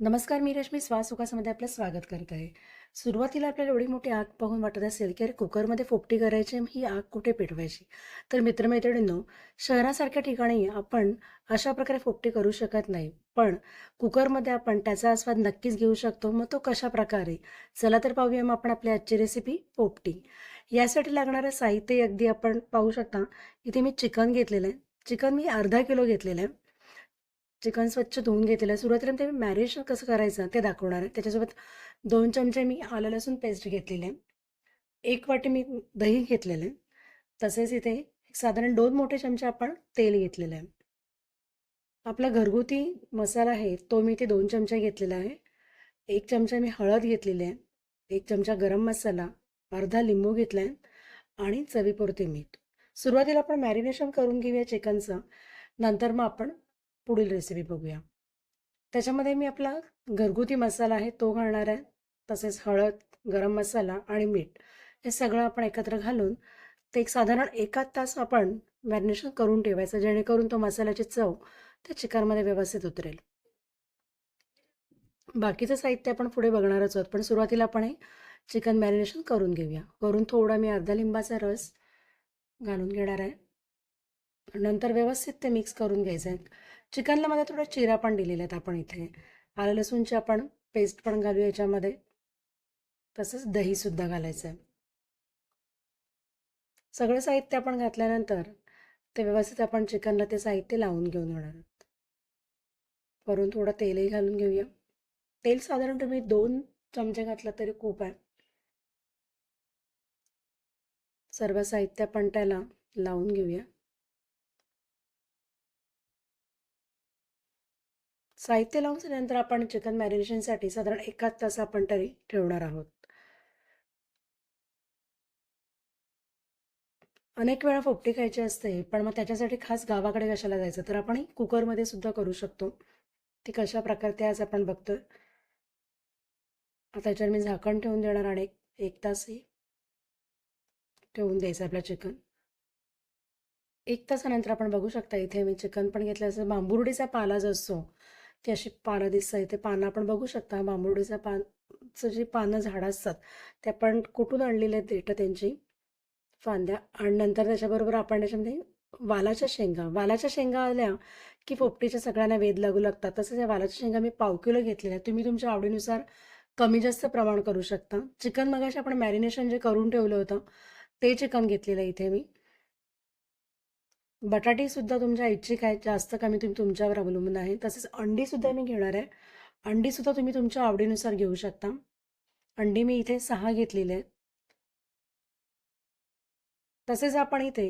नमस्कार मी रश्मी श्वास सुखासमध्ये आपलं स्वागत करत आहे. सुरुवातीला आपल्याला एवढी मोठी आग पाहून वाटत असेल की अरे कुकरमध्ये फोपटी करायची ही आग कुठे पेटवायची? तर मित्रमैत्रिणींनो शहरासारख्या ठिकाणी आपण अशा प्रकारे फोपटी करू शकत नाही. पण कुकरमध्ये आपण त्याचा आस्वाद नक्कीच घेऊ शकतो. मग तो कशा प्रकारे? चला तर पाहूया मग आपण आपली आजची रेसिपी पोपटी यासाठी लागणारं साहित्य अगदी आपण पाहू शकता. इथे मी चिकन घेतलेलं आहे. चिकन मी अर्धा किलो घेतलेलं आहे. चिकन स्वच्छ धुवून घेतलेलं आहे. सुरुवातीला ते मी मॅरिनेशन कसं करायचं ते दाखवणार आहे. त्याच्यासोबत दोन चमचे मी आलं लसूण पेस्ट घेतलेली आहे. एक वाटी मी दही घेतलेलं आहे. तसेच इथे एक साधारण दोन मोठे चमचे आपण तेल घेतलेलं आहे. आपला घरगुती मसाला आहे तो मी इथे दोन चमचे घेतलेला आहे. एक चमचा मी हळद घेतलेली आहे. एक चमचा गरम मसाला अर्धा लिंबू घेतला आहे आणि चवीपुरते मीठ. सुरुवातीला आपण मॅरिनेशन करून घेऊया चिकनचं. नंतर मग आपण पुढील रेसिपी बघूया. त्याच्यामध्ये मी आपला घरगुती मसाला आहे तो घालणार आहे. तसेच हळद गरम मसाला आणि मीठ. हे सगळं आपण एकत्र घालून ते एक साधारण एका तास आपण मॅरिनेशन करून ठेवायचं जेणेकरून तो मसाल्याची चव त्या चिकनमध्ये व्यवस्थित उतरेल. बाकीचं साहित्य आपण पुढे बघणारच आहोत पण सुरुवातीला आपण हे चिकन मॅरिनेशन करून घेऊया. वरून थोडा मी अर्धा लिंबाचा रस घालून घेणार आहे. नंतर व्यवस्थित ते मिक्स करून घ्यायचं आहे. चिकनला मध्ये थोडा चिरा पण दिलेला आहेत आपण इथे. आलं लसूणची आपण पेस्ट पण घालू याच्यामध्ये. तसंच दहीसुद्धा घालायचं आहे. सगळं साहित्य आपण घातल्यानंतर ते व्यवस्थित आपण चिकनला ते साहित्य लावून घेऊन येणार आहोत. वरून थोडं तेलही घालून घेऊया. तेल साधारण तुम्ही दोन चमचे घातलं तरी खूप आहे. सर्व साहित्य आपण त्याला लावून घेऊया. साहित्य लावून झाल्यानंतर आपण चिकन मॅरिनेशनसाठी साधारण एकाच तास आपण तरी ठेवणार आहोत. अनेक वेळा फोपटी खायची असते पण मग त्याच्यासाठी खास गावाकडे कशाला जायचं? तर आपण कुकरमध्ये सुद्धा करू शकतो. ती कशा प्रकारे आज आपण बघतोय. त्याच्यावर मी झाकण ठेवून देणार आणि एक तासही ठेवून द्यायचं आपलं चिकन. एक तासानंतर आपण बघू शकता इथे मी चिकन पण घेतलं असं बांबुर्डीचा पाला जो असतो ती अशी पानं दिसतं इथे पानं आपण बघू शकता. बांबुर्डीचा पानचं जी पानं झाडं असतात ते आपण कुठून आणलेले आहेत देठं त्यांची? फांद्या. आणि नंतर त्याच्याबरोबर आपण त्याच्यामध्ये वालाच्या शेंगा. वालाच्या शेंगा आल्या की पोपटीच्या सगळ्यांना वेध लागू लागतात. तसंच या वालाच्या शेंगा मी पाव किलो घेतलेल्या तुम्ही तुमच्या आवडीनुसार कमी जास्त प्रमाण करू शकता. चिकन मगाशी आपण मॅरिनेशन जे करून ठेवलं होतं ते चिकन घेतलेलं इथे मी. बटाटे सुद्धा तुमच्या इच्छिक आहे जास्त कमी तुम्ही तुमच्यावर अवलंबून आहे. तसेच अंडी सुद्धा मी घेणार आहे. अंडी सुद्धा तुम्ही तुमच्या आवडीनुसार घेऊ शकता. अंडी मी इथे सहा घेतलेले आहेत. तसेच आपण इथे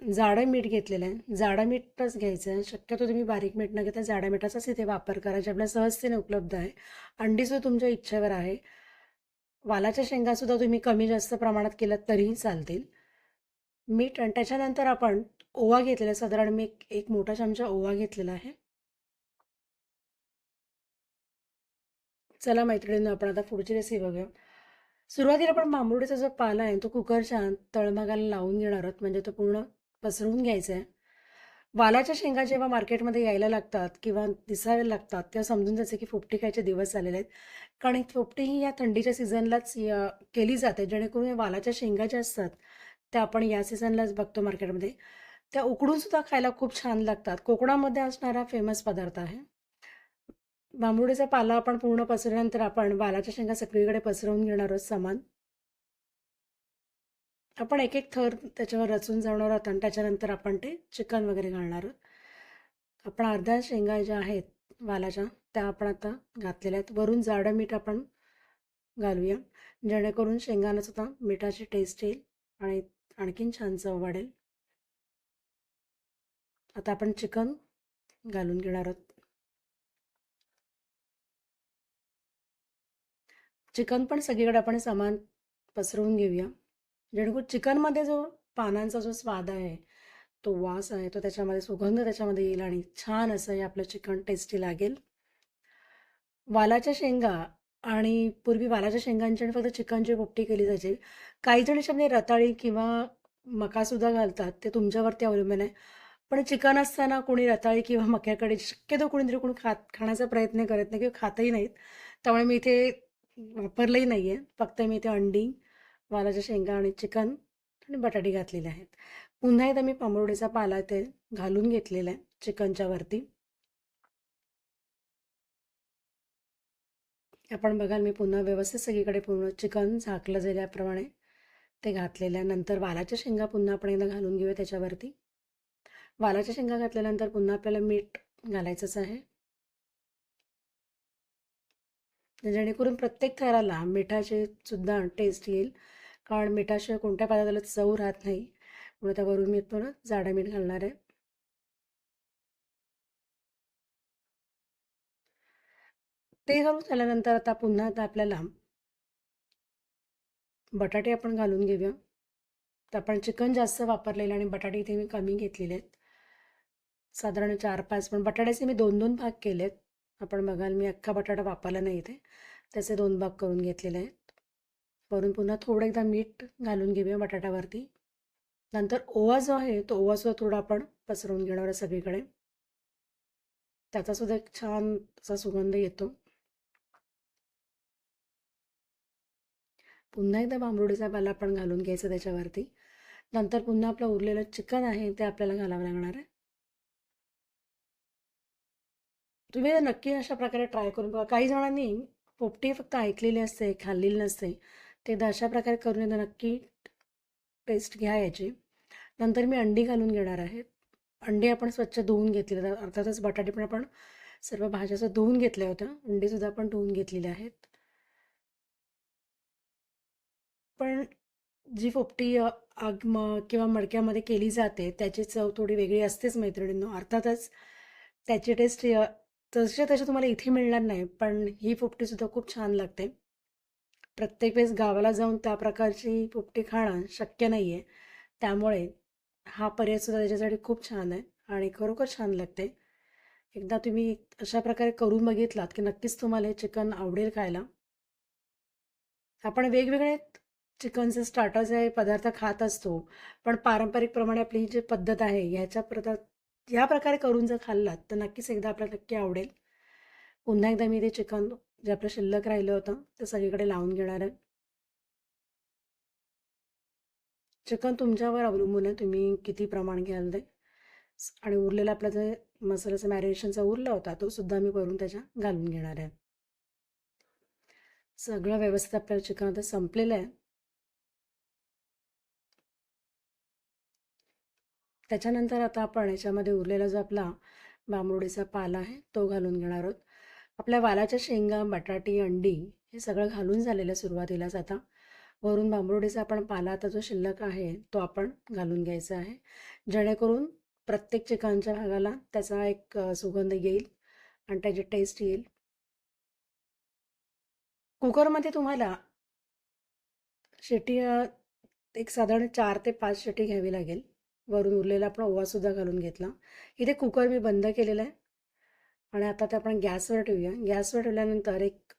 जाडं मीठ घेतलेलं आहे. जाडं मीठच घ्यायचं आहे. शक्यतो तुम्ही बारीक मीठ न घेता जाड्या मिठाचाच इथे वापर करा जे आपल्या सहजतेने उपलब्ध आहे. अंडीसुद्धा तुमच्या इच्छेवर आहे. वालाच्या शेंगासुद्धा तुम्ही कमी जास्त प्रमाणात केलं तरीही चालतील. मीठ आणि त्याच्यानंतर आपण ओवा घेतलेला साधारण मी एक मोठा चमचा ओवा घेतलेला आहे. चला मैत्रिणींनो आपण आता पुढची रेसिपी बघूया. सुरुवातीला आपण बांबुडीचा जो पाला आहे तो कुकरच्या तळमागाला लावून घेणार आहोत. म्हणजे तो पूर्ण पसरवून घ्यायचा आहे. वालाच्या शेंगा जेव्हा मार्केटमध्ये यायला लागतात किंवा दिसायला लागतात तेव्हा समजून जायचं की फुपटी खायचे दिवस आलेले आहेत. कारण फोपटी ही या थंडीच्या सीझनलाच केली जाते. जेणेकरून या वालाच्या शेंगा ज्या असतात त्या आपण या सीझनलाच बघतो मार्केटमध्ये. त्या उकडून सुद्धा खायला खूप छान लागतात. कोकणामध्ये असणारा फेमस पदार्थ आहे. बांबुडीचा पाला आपण पूर्ण पसरल्यानंतर आपण वालाच्या शेंगा सगळीकडे पसरवून घेणार आहोत सामान. आपण एक एक थर त्याच्यावर रचून जाणार आहोत आणि त्याच्यानंतर आपण ते चिकन वगैरे घालणार आहोत. आपण अर्ध्या शेंगा ज्या आहेत वालाच्या त्या आपण आता घातलेल्या आहेत. वरून जाडं मीठ आपण घालूया. जेणेकरून शेंगानं सुद्धा मिठाची टेस्ट येईल आणि आणखीन छान चव वाढेल. आता आपण चिकन घालून घेणार आहोत. चिकन पण सगळीकडे आपण समान पसरवून घेऊया. जेणेकरून चिकनमध्ये जो पानांचा जो स्वाद आहे तो वास आहे तो त्याच्यामध्ये सुगंध त्याच्यामध्ये येईल आणि छान असं हे आपलं चिकन टेस्टी लागेल. वालाच्या शेंगा आणि पूर्वी वालाच्या शेंगांची आणि फक्त चिकनची पोपटी केली जायची. काही जण शब्द म्हणजे रताळी किंवा मकासुद्धा घालतात ते तुमच्यावरती अवलंबून आहे. पण चिकन असताना कोणी रताळी किंवा मक्याकडे शक्यतो कोणीतरी कोणी खात खाण्याचा प्रयत्न करत नाही किंवा खातही नाहीत. त्यामुळे मी इथे वापरलंही नाही आहे फक्त मी इथे अंडी वालाच्या शेंगा आणि चिकन आणि बटाटे घातलेले आहेत. पुन्हा एकदा मी पांबरोडीचा पाला ते घालून घेतलेला आहे चिकनच्या वरती. आपण बघाल मी पुन्हा व्यवस्थित सगळीकडे पूर्ण चिकन झाकलं गेल्याप्रमाणे ते घातलेल्यानंतर वालाच्या शेंगा पुन्हा आपण एकदा घालून घेऊया त्याच्यावरती. वालाच्या शेंगा घातल्यानंतर पुन्हा आपल्याला मीठ घालायचंच आहे. जेणेकरून प्रत्येक थराला मिठाचे सुद्धा टेस्ट येईल कारण मिठाशिवाय कोणत्या पदार्थाला चव राहत नाही. म्हणून त्यावरून मी थोडं जाडं मीठ घालणार आहे. ते घालून झाल्यानंतर आता पुन्हा आता आपल्याला बटाटे आपण घालून घेऊया. तर आपण चिकन जास्त वापरलेलं आणि बटाटे इथे मी कमी घेतलेले आहेत. साधारण चार पाच पण बटाट्याचे मी दोन दोन भाग केले आहेत. आपण बघाल मी अख्खा बटाटा वापरला नाही इथे. त्याचे दोन भाग करून घेतलेले आहेत. वरून पुन्हा थोडं एकदा मीठ घालून घेऊया बटाट्यावरती. नंतर ओवा जो आहे तो ओवासुद्धा थोडा आपण पसरवून घेणार आहे सगळीकडे. त्याचासुद्धा एक छान असा सुगंध येतो. पुन्हा एकदा बांबरुडीचा पाला आपण घालून घ्यायचं त्याच्यावरती. नंतर पुन्हा आपलं उरलेलं चिकन आहे ते आपल्याला घालावं लागणार आहे. तुम्ही नक्की अशा प्रकारे ट्राय करून बघा. काही जणांनी पोपटी फक्त ऐकलेली असते खाल्लेली नसते. ते अशा प्रकारे करून एकदा नक्की टेस्ट घ्या याची. नंतर मी अंडी घालून घेणार आहे. अंडी आपण स्वच्छ धुवून घेतलेली अर्थातच बटाटे पण आपण सर्व भाज्याचं धुवून घेतल्या होत्या. अंडीसुद्धा आपण धुवून घेतलेल्या आहेत. पण जी पोपटी आग म किंवा मडक्यामध्ये केली जाते त्याची चव थोडी वेगळी असतेच मैत्रिणींनो. अर्थातच त्याची टेस्ट तसे तशा तशा तुम्हाला इथे मिळणार नाही पण ही पोपटीसुद्धा खूप छान लागते. प्रत्येक वेळेस गावाला जाऊन त्या प्रकारची पोपटी खाणं शक्य नाही आहे त्यामुळे हा पर्यायसुद्धा त्याच्यासाठी खूप छान आहे आणि खरोखर छान लागते. एकदा तुम्ही अशा प्रकारे करून बघितलात की नक्कीच तुम्हाला हे चिकन आवडेल खायला. आपण वेगवेगळे चिकनचे स्टार्टर्सचे पदार्थ खात असतो पण पारंपरिकप्रमाणे आपली जी पद्धत आहे ह्याच्या प्रदा या प्रकारे करून जर खाल्लात तर नक्कीच एकदा आपल्याला नक्की आवडेल. पुन्हा एकदा मी ते चिकन जे आपलं शिल्लक राहिलं होतं ते सगळीकडे लावून घेणार आहे. चिकन तुमच्यावर अवलंबून आहे तुम्ही किती प्रमाण घ्याल ते. आणि उरलेला आपला जे मसाल्याचा मॅरिनेशनचा उरला होता तो सुद्धा मी करून त्याच्या घालून घेणार आहे. सगळं व्यवस्थित आपल्याला चिकन आता संपलेलं आहे. त्याच्यानंतर आता आपण याच्यामध्ये उरलेला जो आपला बांबुडीचा पाला आहे तो घालून घेणार आहोत. आपल्या वालाच्या शेंगा बटाटी अंडी हे सगळं घालून झालेलं आहे सुरुवातीलाच आता. वरून बांबुडीचा आपण पाला आता जो शिल्लक आहे तो आपण घालून घ्यायचा आहे. जेणेकरून प्रत्येक चिकनच्या भागाला त्याचा एक सुगंध येईल आणि त्याची टेस्ट येईल. कुकरमध्ये तुम्हाला शेटी एक साधारण चार ते पाच शेटी घ्यावी लागेल. वरून उरलेला आपण ओवासुद्धा घालून घेतला. इथे कुकर मी बंद केलेला आहे. आणि आता ते आपण गॅसवर ठेवूया. गॅसवर ठेवल्यानंतर एक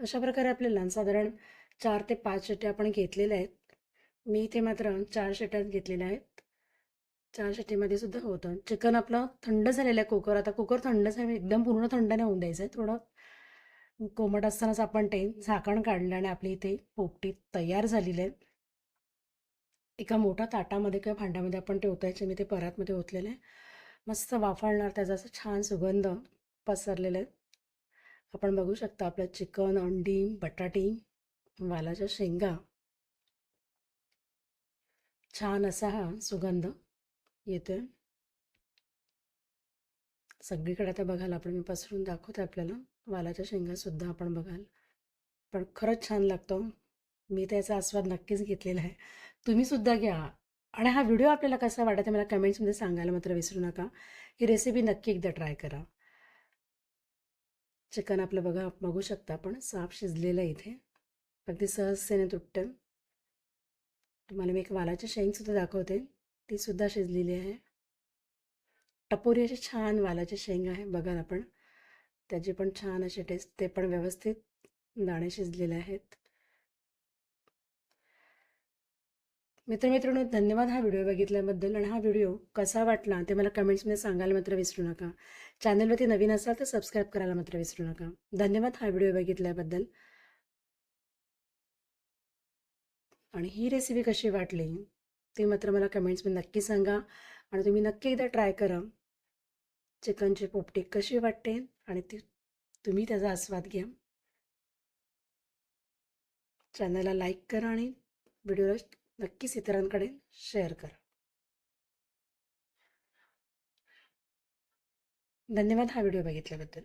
अशा प्रकारे आपल्याला साधारण चार ते पाच शिट्ट्या आपण घेतलेल्या आहेत. मी इथे मात्र चार शिट्ट्यात घेतलेल्या आहेत. चार शिट्टीमध्ये सुद्धा होतं. चिकन आपलं थंड झालेलं आहे कुकर. आता कुकर थंड झालं एकदम पूर्ण थंड नाही होऊन द्यायचं आहे. थोडं कोमट असतानाच आपण ते झाकण काढलं आणि आपली इथे पोपटी तयार झालेली आहे. एका मोठ्या ताटामध्ये किंवा भांड्यामध्ये आपण ते ओतायचे मी ते परातमध्ये ओतलेले आहे. मस्त वाफाळणार त्याचा असं छान सुगंध पसरलेला आहे. आपण बघू शकता आपलं चिकन अंडी बटाटी वालाच्या शेंगा. छान असा हा सुगंध येतोय. सगळीकडे आता बघाल आपण मी पसरून दाखवते आपल्याला. वालाच्या शेंगासुद्धा आपण बघाल. पण खरंच छान लागतो. मी त्याचा आस्वाद नक्कीच घेतलेला आहे. तुम्हीसुद्धा घ्या. आणि हा व्हिडिओ आपल्याला कसा वाटत मला कमेंट्समध्ये सांगायला मात्र विसरू नका. ही रेसिपी नक्की एकदा ट्राय करा. चिकन आपलं बघा बघू शकता आपण. साफ शिजलेलं आहे इथे. अगदी सहजतेने तुटतं तुम्हाला मी एक वालाची शेंगसुद्धा दाखवते. ती सुद्धा शिजलेली आहे. टपोरी अशी छान वालाची शेंग आहे बघाल आपण. त्याची पण छान अशी टेस्ट ते पण व्यवस्थित दाणे शिजलेले आहेत. मित्रमित्रांनो धन्यवाद हा व्हिडिओ बघितल्याबद्दल आणि हा व्हिडिओ कसा वाटला ते मला कमेंट्समध्ये सांगायला मात्र विसरू नका. चॅनलवरती नवीन असाल तर सबस्क्राईब करायला मात्र विसरू नका. धन्यवाद हा व्हिडिओ बघितल्याबद्दल. आणि ही रेसिपी कशी वाटली ते मात्र मला कमेंट्समध्ये नक्की सांगा. आणि तुम्ही नक्की एकदा ट्राय करा. चिकनची पोपटी कशी वाटते आणि ती तुम्ही त्याचा आस्वाद घ्या. चॅनलला लाईक करा आणि व्हिडिओला नक्कीच इतरांकडे शेअर करा. धन्यवाद हा व्हिडिओ बघितल्याबद्दल.